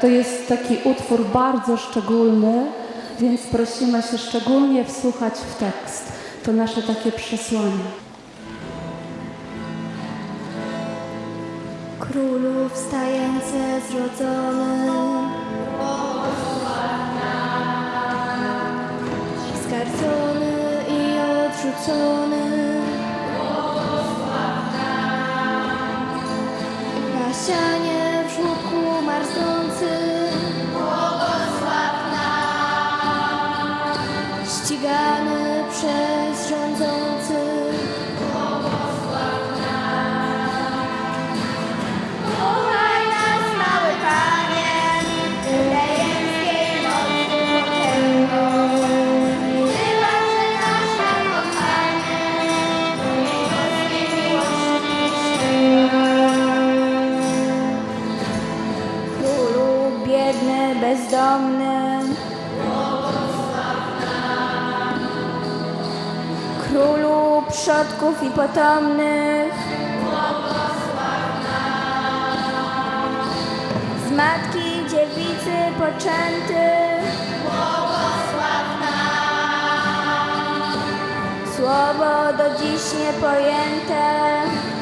to jest taki utwór bardzo szczególny, więc prosimy się szczególnie wsłuchać w tekst. To nasze takie przesłanie. Królu wstający zrodzony Skarcony i odrzucony Na ścianie w żłobku marznący 一。Przodków i potomnych, z matki dziewicy poczęty. Słowo do dziś niepojęte. Kochaj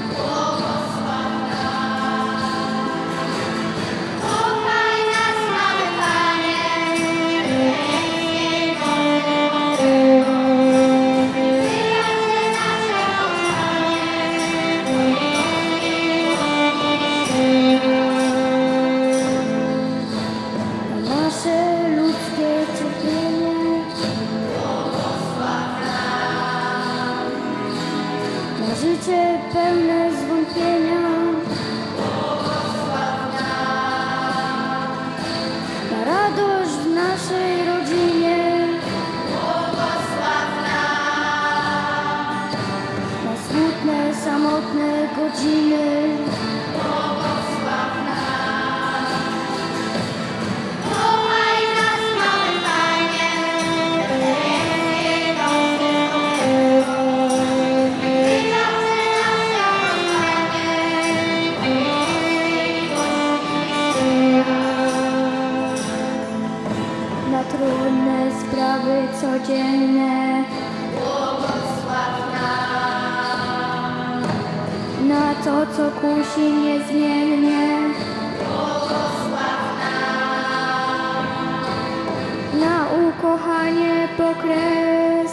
na ukochanie pokres.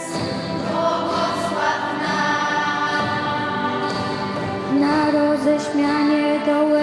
Na roześmianie do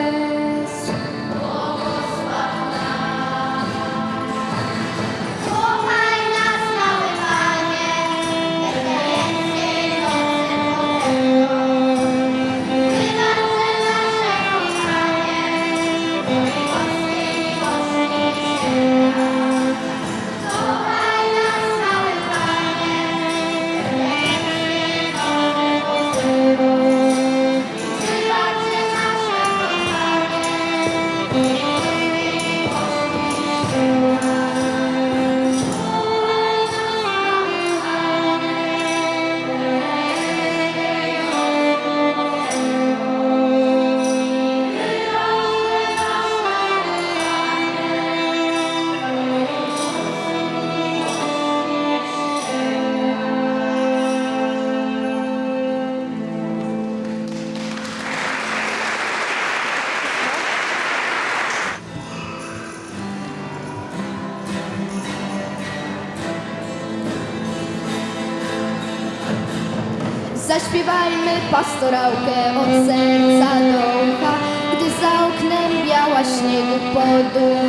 pastorałkę od serca do ucha, gdy za oknem biała śniegu.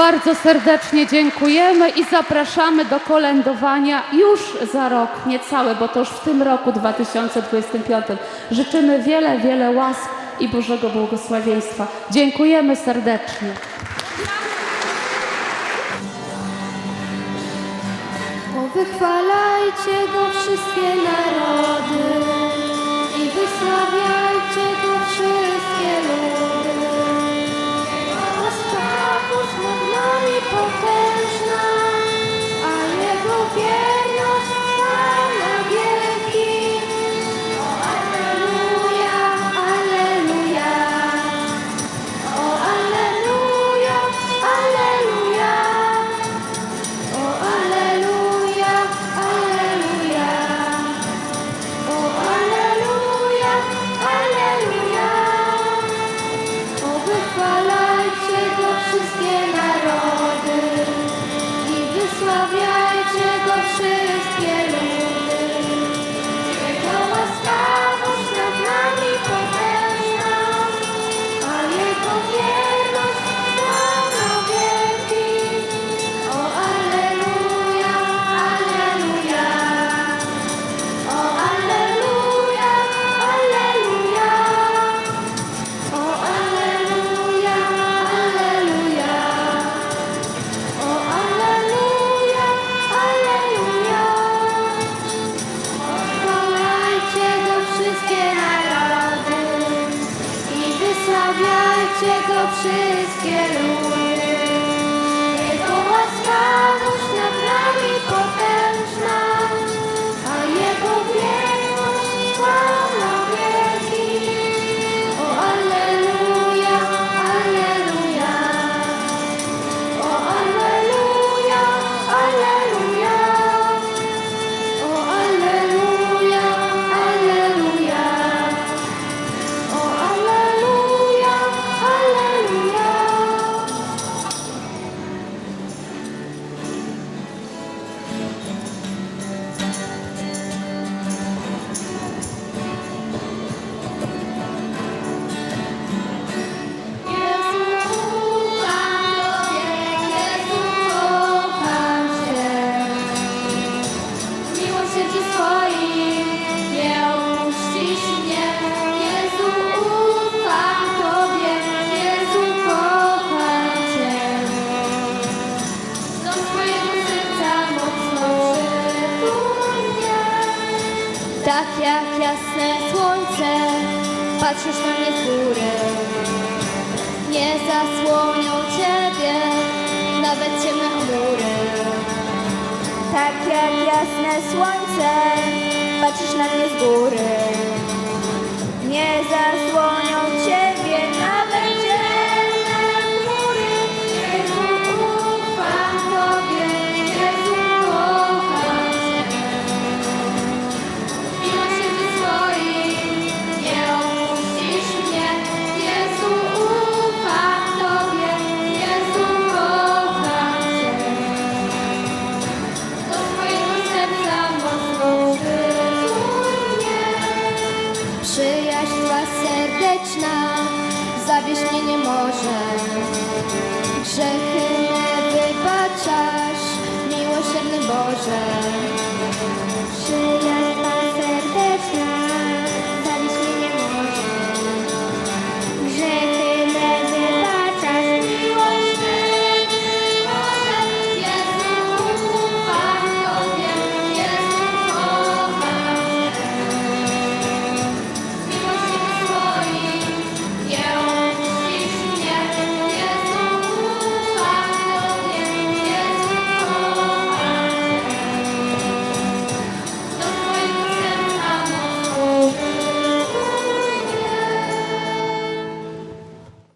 bardzo serdecznie dziękujemy i zapraszamy do kolędowania już za rok niecały, bo to już w tym roku 2025. Życzymy wiele, wiele łask i Bożego błogosławieństwa. Dziękujemy serdecznie. Powychwalajcie go wszystkie narody. słońce, patrzysz na mnie z góry. Nie zas Boże, grzechy me wybaczasz, miłosierny Boże.